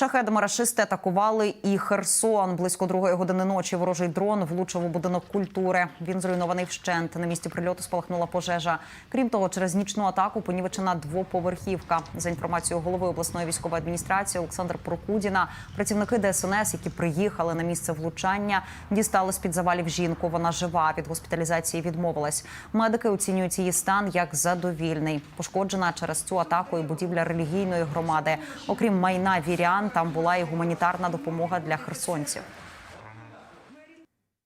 Шахедами рашисти атакували і Херсон. Близько другої години ночі ворожий дрон влучив у будинок культури. Він зруйнований вщент. На місці прильоту спалахнула пожежа. Крім того, через нічну атаку понівечена двоповерхівка. За інформацією голови обласної військової адміністрації Олександр Прокудіна, працівники ДСНС, які приїхали на місце влучання, дістали з під завалів жінку. Вона жива від госпіталізації відмовилась. Медики оцінюють її стан як задовільний. Пошкоджена через цю атаку і будівля релігійної громади. Окрім майна вірян, там була і гуманітарна допомога для херсонців.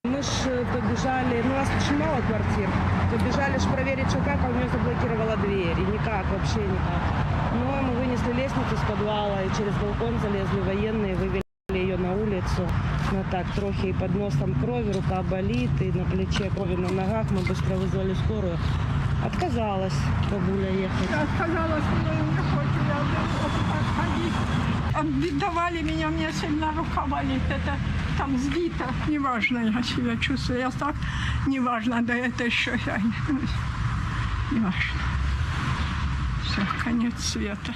Мы ж э, побежали, ну у нас очень мало квартир, побежали ж проверить, что как, а у нее заблокировала дверь, и никак, вообще никак. Но мы вынесли лестницу с подвала, и через балкон залезли военные, вывели ее на улицу. Ну так, трохи и под носом крови, рука болит, и на плече крови на ногах, мы быстро вызвали скорую. Отказалась бабуля ехать. Я сказала, Отдавали меня, мне сильно рука болит. Это там сбито. Неважно, я себя чувствую. Я так, неважно, да это еще я. Неважно. Все, конец света.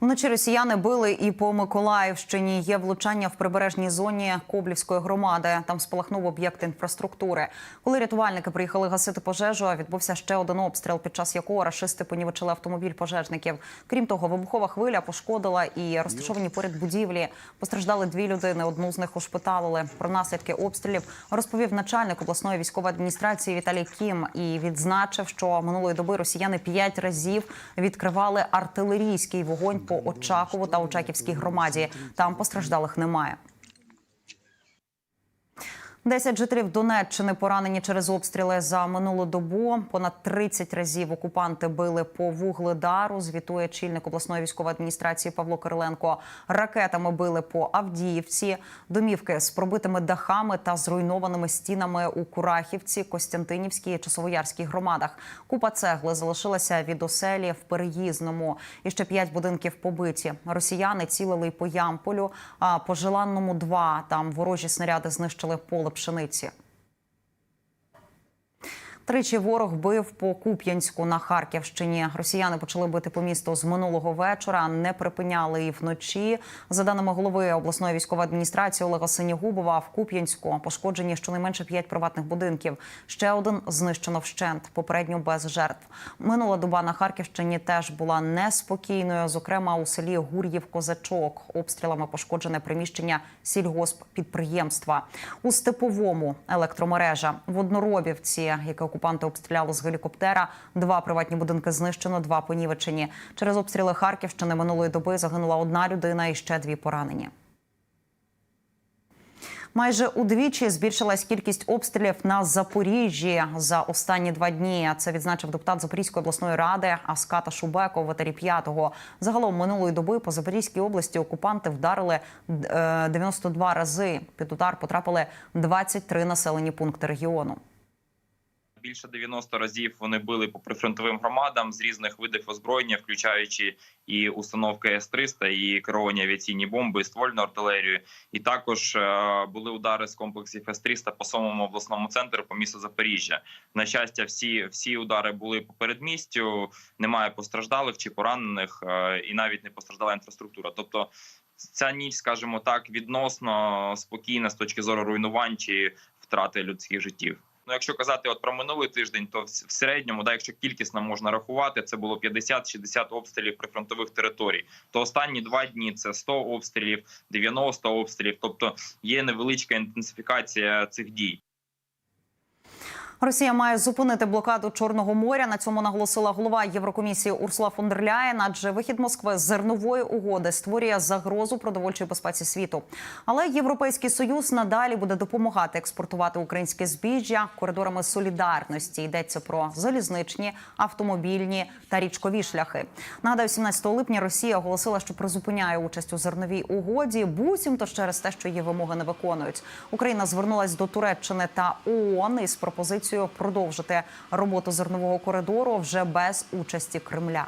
Вночі росіяни били і по Миколаївщині. Є влучання в прибережній зоні Коблівської громади. Там спалахнув об'єкт інфраструктури. Коли рятувальники приїхали гасити пожежу, відбувся ще один обстріл, під час якого рашисти понівечили автомобіль пожежників. Крім того, вибухова хвиля пошкодила і розташовані поряд будівлі. Постраждали дві людини. Одну з них ушпиталили. Про наслідки обстрілів розповів начальник обласної військової адміністрації Віталій Кім і відзначив, що минулої доби росіяни п'ять разів відкривали артилерійський вогонь по Очакову та Очаківській громаді. Там постраждалих немає. Десять жителів Донеччини поранені через обстріли за минулу добу. Понад 30 разів окупанти били по вугледару. Звітує чільник обласної військової адміністрації Павло Кириленко. Ракетами били по Авдіївці, домівки з пробитими дахами та зруйнованими стінами у Курахівці, Костянтинівській і Часовоярській громадах. Купа цегли залишилася від оселі в переїзному. І ще п'ять будинків побиті. Росіяни цілили й по Ямполю, а по Желанному 2 Там ворожі снаряди знищили поле пшениці. Тричі ворог бив по Куп'янську на Харківщині. Росіяни почали бити по місту з минулого вечора, не припиняли і вночі. За даними голови обласної військової адміністрації Олега Синігубова, в Куп'янську пошкоджені щонайменше п'ять приватних будинків. Ще один знищено вщент, попередньо без жертв. Минула доба на Харківщині теж була неспокійною. Зокрема, у селі Гур'їв Козачок обстрілами пошкоджене приміщення сільгосппідприємства. У степовому електромережа в Одноробівці, яке окупанти обстріляли з гелікоптера. Два приватні будинки знищено, два понівечені. Через обстріли Харківщини минулої доби загинула одна людина і ще дві поранені. Майже удвічі збільшилась кількість обстрілів на Запоріжжі за останні два дні. Це відзначив депутат Запорізької обласної ради Аската Шубеко в етері п'ятого. Загалом минулої доби по Запорізькій області окупанти вдарили е, 92 рази. Під удар потрапили 23 населені пункти регіону. Більше 90 разів вони били по прифронтовим громадам з різних видів озброєння, включаючи і установки С-300, і керовані авіаційні бомби, і ствольну артилерію. І також е, були удари з комплексів С-300 по самому обласному центру по місту Запоріжжя. На щастя, всі всі удари були по передмістю. Немає постраждалих чи поранених, е, і навіть не постраждала інфраструктура. Тобто. Ця ніч, скажімо так, відносно спокійна з точки зору руйнувань чи втрати людських життів. Ну, якщо казати от про минулий тиждень, то в середньому, да, якщо кількісно можна рахувати, це було 50-60 обстрілів прифронтових територій. То останні два дні це 100 обстрілів, 90 обстрілів. Тобто є невеличка інтенсифікація цих дій. Росія має зупинити блокаду Чорного моря. На цьому наголосила голова Єврокомісії Урсула фон дер Ляєн, адже вихід Москви з зернової угоди створює загрозу продовольчої безпеці світу. Але європейський союз надалі буде допомагати експортувати українське збіжжя коридорами солідарності. Йдеться про залізничні, автомобільні та річкові шляхи. Нагадаю, 17 липня Росія оголосила, що призупиняє участь у зерновій угоді. Буцімто через те, що її вимоги не виконують. Україна звернулась до Туреччини та ООН із пропозицією продовжити роботу зернового коридору вже без участі Кремля.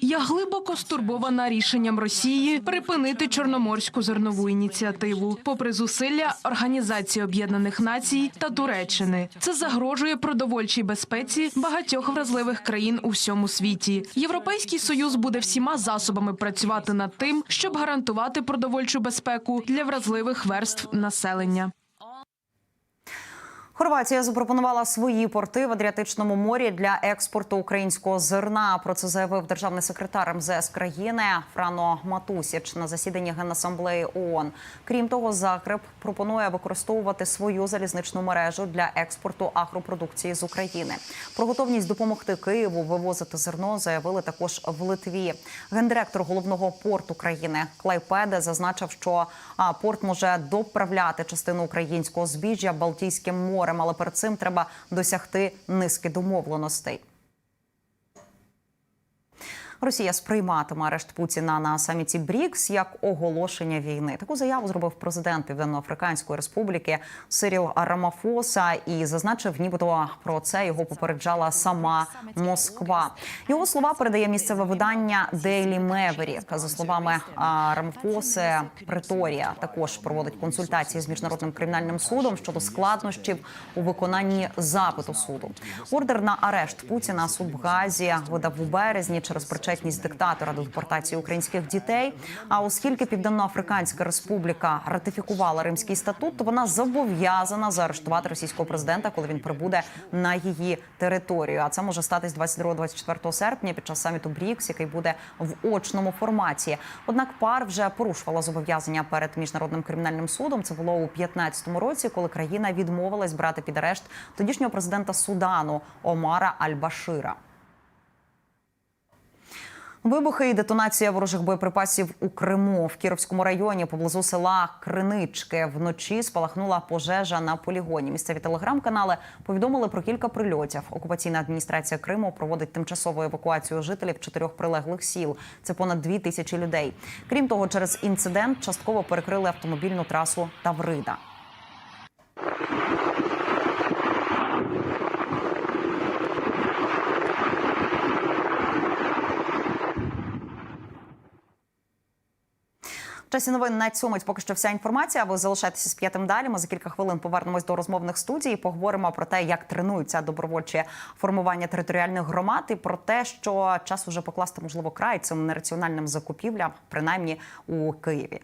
Я глибоко стурбована рішенням Росії припинити чорноморську зернову ініціативу, попри зусилля Організації Об'єднаних Націй та Туреччини. Це загрожує продовольчій безпеці багатьох вразливих країн у всьому світі. Європейський союз буде всіма засобами працювати над тим, щоб гарантувати продовольчу безпеку для вразливих верств населення. Хорватія запропонувала свої порти в Адріатичному морі для експорту українського зерна. Про це заявив державний секретар МЗС країни Франо Матусіч на засіданні Генасамблеї ООН. Крім того, Закреп пропонує використовувати свою залізничну мережу для експорту агропродукції з України. Про готовність допомогти Києву вивозити зерно заявили також в Литві. Гендиректор головного порту країни Клайпеде зазначив, що порт може доправляти частину українського збіжжя Балтійським морем, але перед цим треба досягти низки домовленостей. Росія сприйматиме арешт Путіна на саміті БРІКС як оголошення війни. Таку заяву зробив президент Південно-Африканської Республіки Сиріл Рамафоса і зазначив, нібито про це його попереджала сама Москва. Його слова передає місцеве видання Daily Maverick. За словами Рамафоси, Преторія також проводить консультації з міжнародним кримінальним судом щодо складнощів у виконанні запиту суду. Ордер на арешт Путіна суд в Газі видав у березні через причетність диктатора до депортації українських дітей. А оскільки Південно-Африканська Республіка ратифікувала Римський статут, то вона зобов'язана заарештувати російського президента, коли він прибуде на її територію. А це може статись 22-24 серпня під час саміту БРІКС, який буде в очному форматі. Однак пар вже порушувала зобов'язання перед міжнародним кримінальним судом. Це було у 2015 році, коли країна відмовилась брати під арешт тодішнього президента Судану Омара Аль-Башира. Вибухи і детонація ворожих боєприпасів у Криму в Кіровському районі поблизу села Кринички. Вночі спалахнула пожежа на полігоні. Місцеві телеграм-канали повідомили про кілька прильотів. Окупаційна адміністрація Криму проводить тимчасову евакуацію жителів чотирьох прилеглих сіл. Це понад дві тисячі людей. Крім того, через інцидент частково перекрили автомобільну трасу Таврида. В часі новин на цьому поки що вся інформація. Ви залишайтеся з п'ятим далі. Ми за кілька хвилин повернемось до розмовних студій. і Поговоримо про те, як тренуються добровольчі формування територіальних громад, і про те, що час уже покласти можливо край цим нераціональним закупівлям, принаймні у Києві.